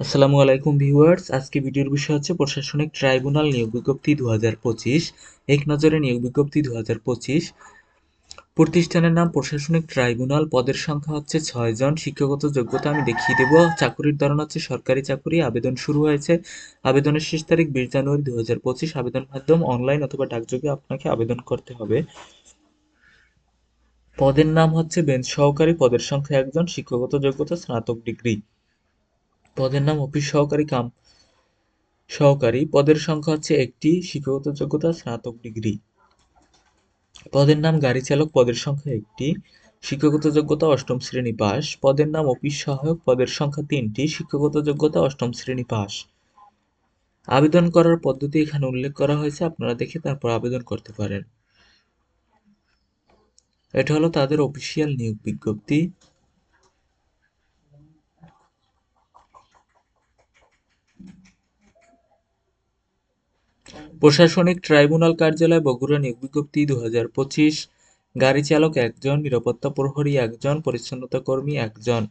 আসসালামু আলাইকুম ভিউয়ার্স, আজকে ভিডিওর বিষয় হচ্ছে প্রশাসনিক ট্রাইব্যুনাল নিয়োগ বিজ্ঞপ্তি দু এক নজরে নিয়োগ বিজ্ঞপ্তি দু হাজার পঁচিশ। প্রতিষ্ঠানের নাম প্রশাসনিক ট্রাইব্যুনাল, পদের সংখ্যা হচ্ছে ছয়জন শিক্ষাগত যোগ্যতা আমি দেখিয়ে দেব। চাকুরির ধরন হচ্ছে সরকারি চাকুরি, আবেদন শুরু হয়েছে। আবেদনের শেষ তারিখ বিশ জানুয়ারি দু হাজার পঁচিশ, আবেদন মাধ্যম অনলাইন অথবা ডাকযোগে আপনাকে আবেদন করতে হবে। পদের নাম হচ্ছে বেঞ্চ সহকারী, পদের সংখ্যা একজন, শিক্ষাগত যোগ্যতা স্নাতক ডিগ্রি। পদের নাম অফিস সহকারী কাম সহকারী। পদের সংখ্যা হচ্ছে একটি, শিক্ষাগত যোগ্যতা, স্নাতক ডিগ্রি। পদের নাম গাড়ি চালক, পদের সংখ্যা একটি। শিক্ষাগত যোগ্যতা, অষ্টম শ্রেণি পাস পদের নাম অফিস সহায়ক, পদের সংখ্যা তিনটি। শিক্ষাগত যোগ্যতা, অষ্টম শ্রেণি পাস আবেদন করার পদ্ধতি এখানে উল্লেখ করা হয়েছে, আপনারা দেখে তারপর আবেদন করতে পারেন। এটা হলো তাদের অফিসিয়াল নিয়োগ বিজ্ঞপ্তি। প্রশাসনিক ট্রাইব্যুনাল কার্যালয় বগুড়া নিয়োগ বিজ্ঞপ্তি দু হাজার পঁচিশ। গাড়ি চালক একজন, নিরাপত্তা প্রহরী একজন, পরিচ্ছন্নতা কর্মী একজন।